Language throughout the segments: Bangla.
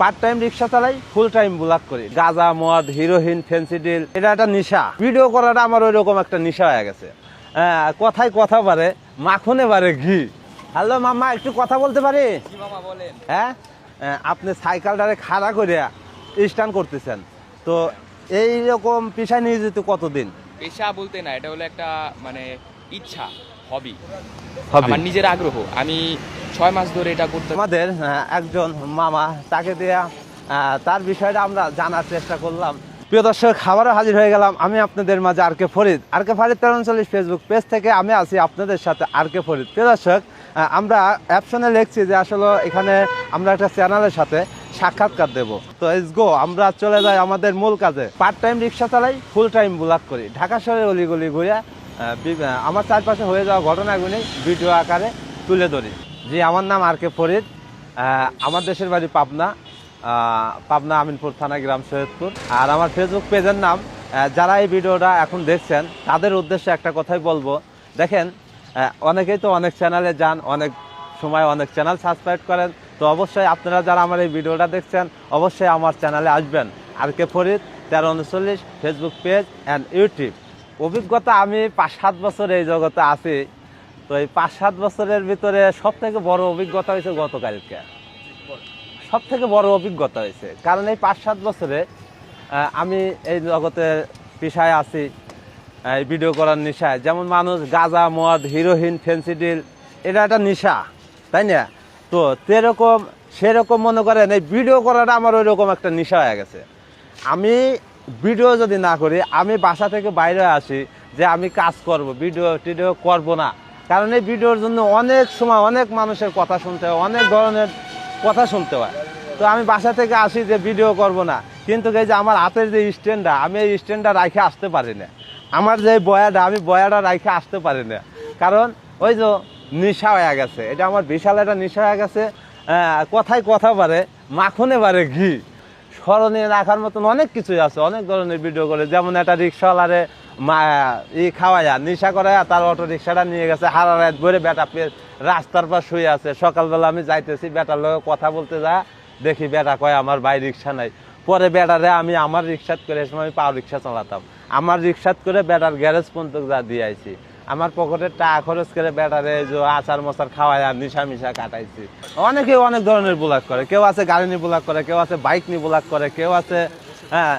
পার্ট টাইম রিক্সা চালাই ফুল টাইম ব্লগ করি। গাঁজা মদ হিরোইন ফেন্সিডিল এটা একটা নেশা। ভিডিও করাটা আমার ওই রকম একটা নেশা হয়ে গেছে। আহ, কথায় কথা পারে মাখনে বারে ঘি। হ্যালো মামা একটু কথা বলতে পারি? হ্যাঁ? আপনি সাইকেলটারে খাড়া করে স্ট্যান্ড করতেছেন। তো এই রকম পেশায় নিয়ে যেতে কতদিন? পেশা বলতে না এটা হলো একটা মানে ইচ্ছা হবি আমার নিজের আগ্রহ আমি ছয় মাস ধরে এটা করতে আমাদের একজন মামা তাকে দেয়া তার বিষয়টা আমরা জানার চেষ্টা করলাম। প্রিয় দর্শক খাবারও হাজির হয়ে গেলাম আমি আপনাদের মাঝে আর কে ফরিদ। আর কে ফরিদ তেরো উনচল্লিশ ফেসবুক পেজ থেকে আমি আছি আপনাদের সাথে আর কে ফরিদ। প্রিয় দর্শক আমরা অ্যাপশনে লিখছি যে আসলে এখানে আমরা একটা চ্যানেলের সাথে সাক্ষাৎকার দেব। তো এস গো আমরা চলে যাই আমাদের মূল কাজে। পার্ট টাইম রিক্সা চালাই ফুল টাইম ব্লগ করি। ঢাকা শহরের অলিগলি ঘুরে আমার চারপাশে হয়ে যাওয়া ঘটনাগুলি ভিডিও আকারে তুলে ধরি। জি, আমার নাম আর কে ফরিদ। আমার দেশের বাড়ি পাবনা। পাবনা আমিনপুর থানা, গ্রাম সৈয়দপুর। আর আমার ফেসবুক পেজের নাম যারা এই ভিডিওটা এখন দেখছেন, তাদের উদ্দেশ্যে একটা কথাই বলব। দেখেন অনেকেই তো অনেক চ্যানেলে যান, অনেক সময় অনেক চ্যানেল সাবস্ক্রাইব করেন। তো অবশ্যই আপনারা যারা আমার এই ভিডিওটা দেখছেন, অবশ্যই আমার চ্যানেলে আসবেন। আর কে ফরিদ, তেরো, উনচল্লিশ ফেসবুক পেজ অ্যান্ড ইউটিউব অভিজ্ঞতা আমি পাঁচ সাত বছর এই জগতে আছি। তো এই পাঁচ সাত বছরের ভিতরে সব থেকে বড় অভিজ্ঞতা হয়েছে গতকালকে। সব থেকে বড় অভিজ্ঞতা হয়েছে। কারণ এই পাঁচ সাত বছরে আমি এই জগতে পেশায় আছি, এই ভিডিও করার নেশায়। যেমন মানুষ গাঁজা, মদ, হিরোইন ফেন্সিডিল এটা একটা নেশা, তাই না? তো সেরকম সেরকম মনে করেন, এই ভিডিও করাটা আমার ওই রকম একটা নেশা হয়ে গেছে। আমি ভিডিও যদি না করি, আমি বাসা থেকে বাইরে আসি যে আমি কাজ করব, ভিডিও টিডিও করব না। কারণ এই ভিডিওর জন্য অনেক সময় অনেক মানুষের কথা শুনতে হয়, অনেক ধরনের কথা শুনতে হয়। তো আমি বাসা থেকে আসি যে ভিডিও করব না। কিন্তু এই যে আমার হাতের যে স্ট্যান্ডটা, আমি এই স্ট্যান্ডটা রাখে আসতে পারি না। আমার যে বয়াটা, আমি বয়াটা রাখে আসতে পারি না। কারণ ওই যে নেশা হয়ে গেছে, এটা আমার বিশাল একটা নেশা হয়ে গেছে। কথায় কথা পারে মাখনে পারে ঘি। স্মরণীয় রাখার মতন অনেক কিছুই আছে, অনেক ধরনের ভিডিও করে। যেমন একটা রিক্সাওয়ালারে ই খাওয়াইয়া, নিশা করাইয়া তার অটো রিক্সাটা নিয়ে গেছে হারা রাত ভরে বেটা রাস্তার পর শুয়ে আছে। সকালবেলা আমি যাইতেছি, বেটার লোক কথা বলতে যা, দেখি বেটা কয়, আমার ভাই রিক্সা নাই। পরে বেটারে আমি আমার রিক্সাত করে সময় আমি পাও রিক্সা চালাতাম। আমার রিক্সাত করে বেটার গ্যারেজ পর্যন্ত যা দিয়ে আইছি। আমার পকেটের টাকা খরচ করে এই যে আচার মশার খাওয়াই আর নিশা মিশা কাটাইছি। অনেকে অনেক ধরনের ব্লগ করে। কেউ আছে গাড়ি নিয়ে ব্লগ করে, কেউ আছে বাইক নিয়ে ব্লগ করে, কেউ আছে হ্যাঁ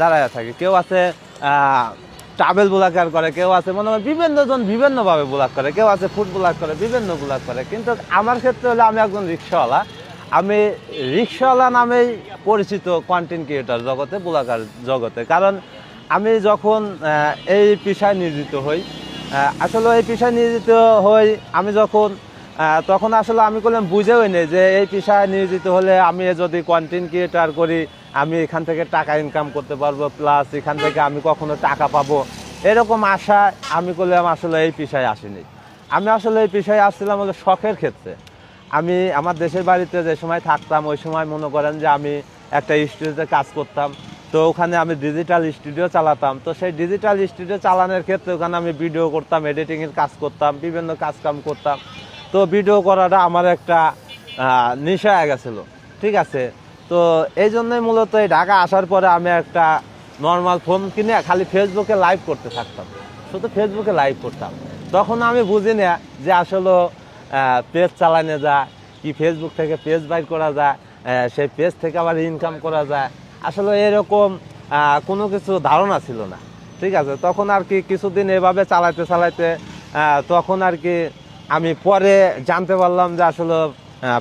দাঁড়ায় থাকে, কেউ আছে ট্রাভেল ব্লগার করে, কেউ আছে মনে হয় বিভিন্ন জন বিভিন্নভাবে ব্লগ করে, কেউ আছে ফুড ব্লগ করে, বিভিন্ন ব্লগ করে। কিন্তু আমার ক্ষেত্রে হলো আমি একজন রিক্সাওয়ালা আমি রিক্সাওয়ালা নামেই পরিচিত কন্টেন্ট ক্রিয়েটার জগতে ব্লগার জগতে। কারণ আমি যখন এই পেশায় নিয়োজিত হই আসলে এই পেশায় নিয়োজিত হই আমি যখন তখন আসলে আমি করলাম বুঝেও নেই যে এই পেশায় নিয়োজিত হলে আমি যদি কন্টেন্ট ক্রিয়েটার করি, আমি এখান থেকে টাকা ইনকাম করতে পারব প্লাস এখান থেকে আমি কখনো টাকা পাবো। এরকম আশা আমি করলাম আসলে এই পেশায় আসিনি। আমি আসলে এই পেশায় আসছিলাম হলো শখের ক্ষেত্রে। আমি আমার দেশের বাড়িতে যে সময় থাকতাম, ওই সময় মনে করেন যে আমি একটা স্টুডিওতে কাজ করতাম। তো ওখানে আমি ডিজিটাল স্টুডিও চালাতাম। তো সেই ডিজিটাল স্টুডিও চালানোর ক্ষেত্রে ওখানে আমি ভিডিও করতাম এডিটিংয়ের কাজ করতাম, বিভিন্ন কাজ কাম করতাম। তো ভিডিও করাটা আমার একটা নেশা হয়ে গেছিল। ঠিক আছে? তো এই জন্যই মূলত এই ঢাকা আসার পরে আমি একটা নর্মাল ফোন কিনে খালি ফেসবুকে লাইভ করতে থাকতাম। শুধু ফেসবুকে লাইভ করতাম। তখন আমি বুঝি না যে আসলে পেজ চালানো যায়, কি ফেসবুক থেকে পেজ বাইর করা যায় সেই পেজ থেকে আবার ইনকাম করা যায়। আসলে এরকম কোনো কিছু ধারণা ছিল না। ঠিক আছে? তখন আর কি কিছুদিন এভাবে চালাইতে চালাইতে তখন আর কি আমি পরে জানতে পারলাম যে আসলে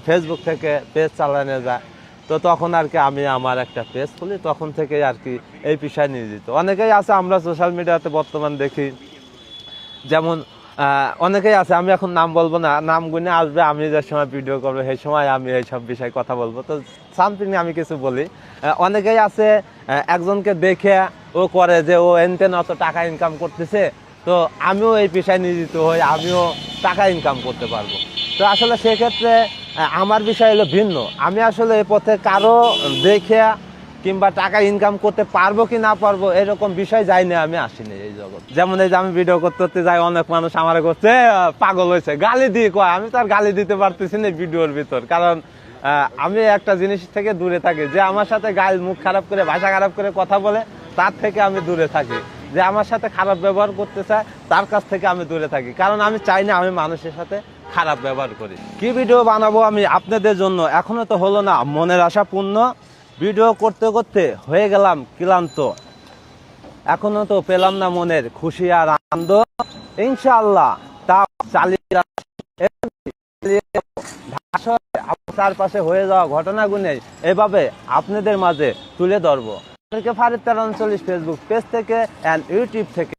ফেসবুক থেকে পেজ চালানো যায়। তো তখন আর কি আমি আমার একটা পেজ খুলি, তখন থেকে আর কি এই পেশায় নিয়োজিত অনেকেই আছে, আমরা সোশ্যাল মিডিয়াতে বর্তমান দেখি। যেমন অনেকেই আছে, আমি এখন নাম বলব না, নাম গুনে আসবে, আমি যে সময় ভিডিও করব, সেই সময় আমি এইসব বিষয়ে কথা বলব। তো সামথিং আমি কিছু বলি। অনেকেই আছে একজনকে দেখে ও করে যে ও এনতেন অত টাকা ইনকাম করতেছে, তো আমিও এই পেশায় নিয়োজিত হই, আমিও টাকা ইনকাম করতে পারব। তো আসলে সেক্ষেত্রে আমার বিষয় হলো ভিন্ন। আমি আসলে এই পথে কারও দেখে কিংবা টাকা ইনকাম করতে পারব কি না পারব, এরকম বিষয় যাই না আমি আসিনি এই জগৎ। যেমন এই যে আমি ভিডিও করতে যাই, অনেক মানুষ আমার করছে পাগল হয়েছে গালি দিয়ে কয়, আমি তো আর গালি দিতে পারতেছি না ভিডিওর ভিতর। কারণ আমি একটা জিনিস থেকে দূরে থাকি, যে আমার সাথে গাল মুখ খারাপ করে, ভাষা খারাপ করে কথা বলে, তার থেকে আমি দূরে থাকি। যে আমার সাথে খারাপ ব্যবহার করতে চায়, তার কাছ থেকে আমি দূরে থাকি। কারণ আমি চাই না আমি মানুষের সাথে খারাপ ব্যবহার করি। কি ভিডিও বানাবো আমি আপনাদের জন্য? এখনও তো হলো না, মনের আশা পূর্ণ। ভিডিও করতে করতে হয়ে গেলাম ক্লান্ত। এখনও তো পেলাম না মনের খুশি আর আনন্দ। ইনশাআল্লাহ তা চালিয়ে চারপাশে হয়ে যাওয়া ঘটনাগুলো এভাবে আপনাদের মাঝে তুলে ধরবো। ফারিদ ফেসবুক পেজ থেকে অ্যান্ড ইউটিউব থেকে